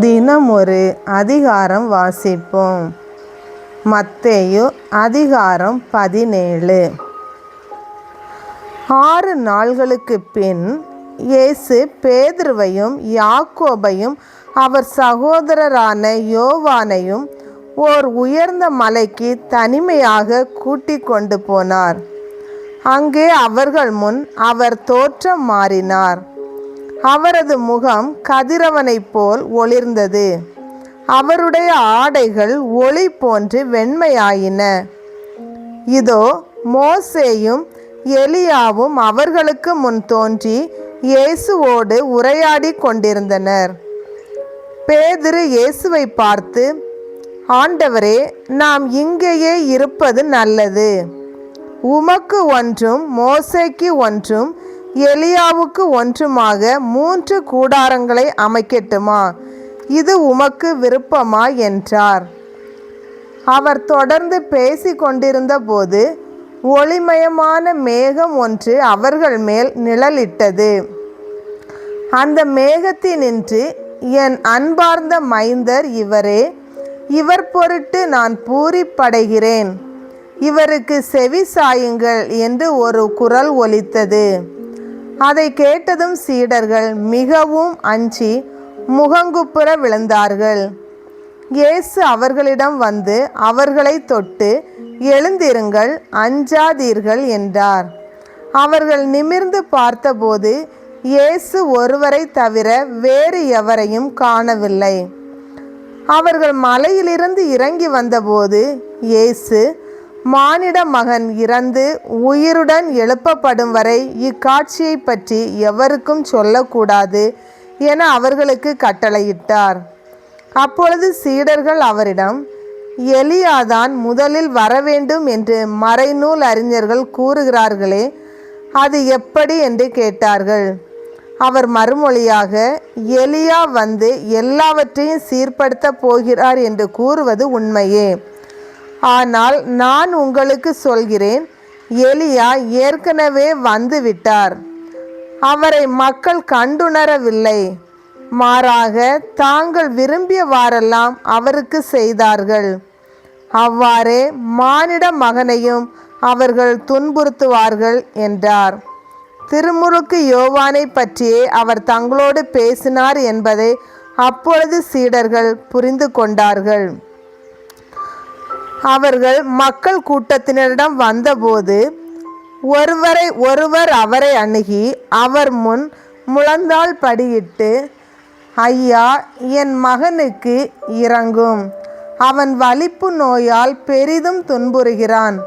தினம் ஒரு அதிகாரம் வாசிப்போம். மத்தேயு அதிகாரம் பதினேழு. ஆறு நாள்களுக்கு பின் இயேசு பேதுருவையும் யாக்கோபையும் அவர் சகோதரரான யோவானையும் ஓர் உயர்ந்த மலைக்கு தனிமையாக கூட்டி கொண்டு போனார். அங்கே அவர்கள் முன் அவர் தோற்றம் மாறினார். அவரது முகம் கதிரவனைப் போல் ஒளிர்ந்தது. அவருடைய ஆடைகள் ஒளி போன்று வெண்மையாயின. இதோ மோசேயும் எலியாவும் அவர்களுக்கு முன் தோன்றி இயேசுவோடு உரையாடி கொண்டிருந்தனர். பேதிரு இயேசுவை பார்த்து ஆண்டவரே நாம் இங்கேயே இருப்பது நல்லது. உமக்கு ஒன்றும் மோசைக்கு ஒன்றும் எலியாவுக்கு ஒன்றுமாக மூன்று கூடாரங்களை அமைக்கட்டுமா? இது உமக்கு விருப்பமா என்றார். அவர் தொடர்ந்து பேசி கொண்டிருந்த போது ஒளிமயமான மேகம் ஒன்று அவர்கள் மேல் நிழலிட்டது. அந்த மேகத்தினின்று என் அன்பார்ந்த மைந்தர் இவரே இவர் பொருட்டு நான் பூரிப்படைகிறேன். இவருக்கு செவி சாயுங்கள் என்று ஒரு குரல் ஒலித்தது. அதை கேட்டதும் சீடர்கள் மிகவும் அஞ்சி முகங்குப்புற விழுந்தார்கள். இயேசு அவர்களிடம் வந்து அவர்களை தொட்டு எழுந்திருங்கள் அஞ்சாதீர்கள் என்றார். அவர்கள் நிமிர்ந்து பார்த்தபோது இயேசு ஒருவரை தவிர வேறு எவரையும் காணவில்லை. அவர்கள் மலையிலிருந்து இறங்கி வந்தபோது இயேசு மானிட மகன் இறந்து உயிருடன் எழுப்பப்படும் வரை இக்காட்சியை பற்றி எவருக்கும் சொல்லக்கூடாது என அவர்களுக்கு கட்டளையிட்டார். அப்பொழுது சீடர்கள் அவரிடம் எலியாதான் முதலில் வரவேண்டும் என்று மறைநூல் அறிஞர்கள் கூறுகிறார்களே அது எப்படி? என்று கேட்டார்கள். அவர் மறுமொழியாக எலியா வந்து எல்லாவற்றையும் சீர்படுத்த போகிறார் என்று கூறுவது உண்மையே. ஆனால் நான் உங்களுக்கு சொல்கிறேன் எலியா ஏற்கனவே வந்து விட்டார் அவரை மக்கள் கண்டுணரவில்லை. மாறாக தாங்கள் விரும்பியவாறெல்லாம் அவருக்கு செய்தார்கள். அவ்வாறே மானிட மகனையும் அவர்கள் துன்புறுத்துவார்கள் என்றார். திருமுறுக்கு யோவானை பற்றியே அவர் தங்களோடு பேசினார் என்பதை அப்பொழுது சீடர்கள் புரிந்து கொண்டார்கள். அவர்கள் மக்கள் கூட்டத்தினரிடம் வந்தபோது ஒருவரை ஒருவர் அவரை அணுகி அவர் முன் முழந்தாள் படியிட்டு ஐயா என் மகனுக்கு இறங்கும். அவன் வலிப்பு நோயால் பெரிதும் துன்புறுகிறான்.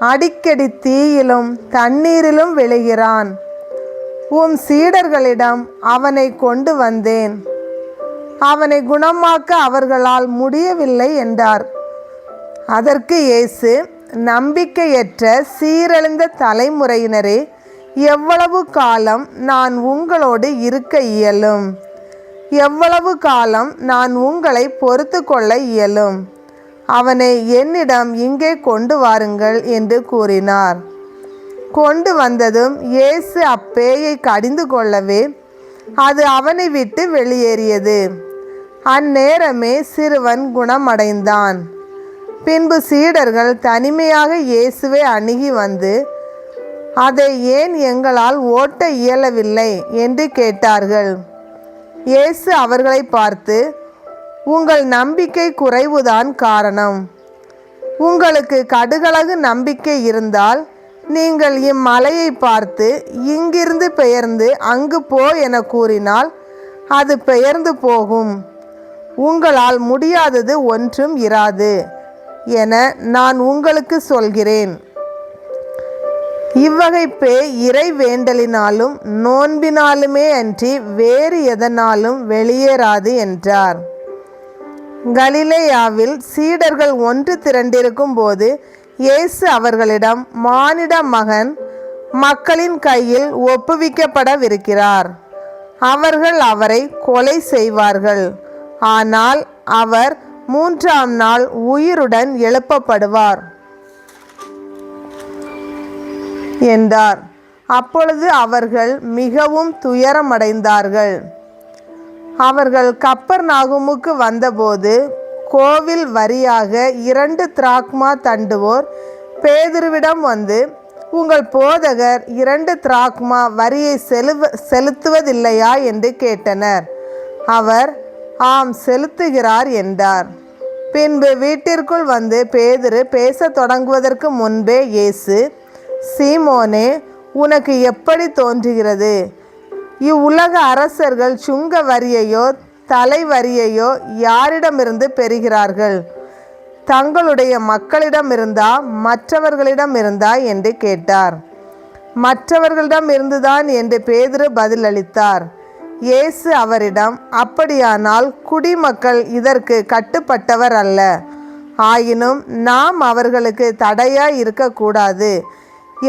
அடிக்கடி தீயிலும் தண்ணீரிலும் விழுகிறான். உம் சீடர்களிடம் அவனை கொண்டு வந்தேன். அவனை குணமாக்க அவர்களால் முடியவில்லை என்றார். அதற்கு இயேசு நம்பிக்கையற்ற சீரழிந்த தலைமுறையினரே எவ்வளவு காலம் நான் உங்களோடு இருக்க இயலும்? எவ்வளவு காலம் நான் உங்களை பொறுத்து கொள்ள இயலும்? அவனை என்னிடம் இங்கே கொண்டு வாருங்கள் என்று கூறினார். கொண்டு வந்ததும் இயேசு அப்பேயை கடிந்து கொள்ளவே அது அவனை விட்டு வெளியேறியது. அந்நேரமே சிறுவன் குணமடைந்தான். பின்பு சீடர்கள் தனிமையாக இயேசுவை அணுகி வந்து அதை ஏன் எங்களால் ஓட்ட இயலவில்லை? என்று கேட்டார்கள். இயேசு அவர்களை பார்த்து உங்கள் நம்பிக்கை குறைவுதான் காரணம். உங்களுக்கு கடுகளகு நம்பிக்கை இருந்தால் நீங்கள் இம்மலையை பார்த்து இங்கிருந்து பெயர்ந்து அங்கு போ என கூறினால் அது பெயர்ந்து போகும். உங்களால் முடியாதது ஒன்றும் இராது. என நான் உங்களுக்கு சொல்கிறேன். இவ்வகை பேய் இறை வேண்டலினாலும் நோன்பினாலுமே அன்றி வேறு எதனாலும் வெளியேறாது என்றார். கலிலேயாவில் சீடர்கள் ஒன்று திரண்டிருக்கும் போது இயேசு அவர்களிடம் மானிட மகன் மக்களின் கையில் ஒப்புவிக்கப்படவிருக்கிறார். அவர்கள் அவரை கொலை செய்வார்கள். ஆனால் அவர் மூன்றாம் நாள் உயிருடன் எழுப்பப்படுவார். என்றார். அப்பொழுது அவர்கள் மிகவும் துயரமடைந்தார்கள். அவர்கள் கப்பர் நாகுமுக்கு வந்தபோது கோவில் வரியாக இரண்டு திராக்மா தண்டுவோர் பேதுருவிடம் வந்து உங்கள் போதகர் இரண்டு திராக்மா வரியை செலுவ செலுத்துவதில்லையா? என்று கேட்டனர். அவர் ஆம் செலுத்துகிறார் என்றார். பின்பு வீட்டிற்குள் வந்து பேதுரு பேசத் தொடங்குவதற்கு முன்பே இயேசு சீமோனே உனக்கு எப்படி தோன்றுகிறது? இவ்வுலக அரசர்கள் சுங்க வரியையோ தலை வரியையோ யாரிடமிருந்து பெறுகிறார்கள்? தங்களுடைய மக்களிடம் இருந்தா மற்றவர்களிடம் இருந்தா? என்று கேட்டார். மற்றவர்களிடம் இருந்துதான் என்று பேதுரு பதிலளித்தார். இயேசு அவரிடம் அப்படியானால் குடிமக்கள் இதற்கு கட்டுப்பட்டவர் அல்ல. ஆயினும் நாம் அவர்களுக்கு தடையாய் இருக்கக்கூடாது.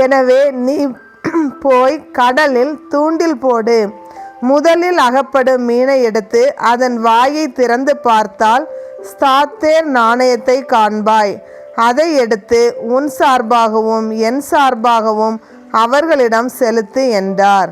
எனவே நீ போய் கடலில் தூண்டில் போடு. முதலில் அகப்படும் மீனை எடுத்து அதன் வாயை திறந்து பார்த்தால் ஸ்தாத்தேர் நாணயத்தை காண்பாய். அதை எடுத்து உன் சார்பாகவும் என் சார்பாகவும் அவர்களிடம் செலுத்து என்றார்.